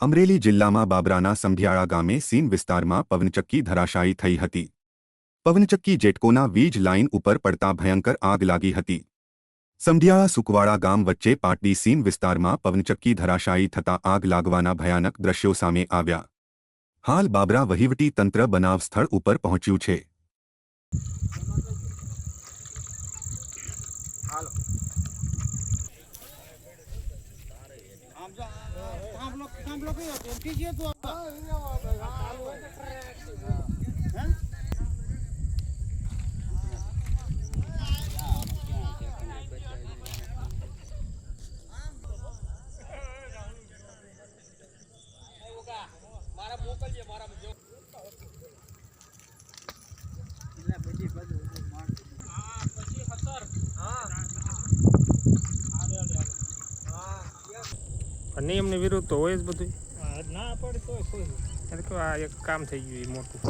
અમરેલી જિલ્લામાં બાબરાના સંધિયાળા ગામે સીન વિસ્તારમાં પવનચક્કી ધરાશાયી થઈ હતી. પવનચક્કી જેટકોના વીજ લાઇન ઉપર પડતા ભયંકર આગ લાગી હતી. સંધિયાળા સુકવાડા ગામ વચ્ચે પાટડી સીન વિસ્તારમાં પવનચક્કી ધરાશાયી થતા આગ લાગવાના ભયાનક દ્રશ્યો સામે આવ્યા. હાલ બાબરા વહીવટી તંત્ર બનાવ સ્થળ ઉપર પહોંચ્યું છે. થાંભલો થાંભલો કયો હતો એમ કીજે તું. નિયમની વિરુદ્ધ તો હોય જ બધું ના પડે તો આ એક કામ થઈ ગયું એ મોટું.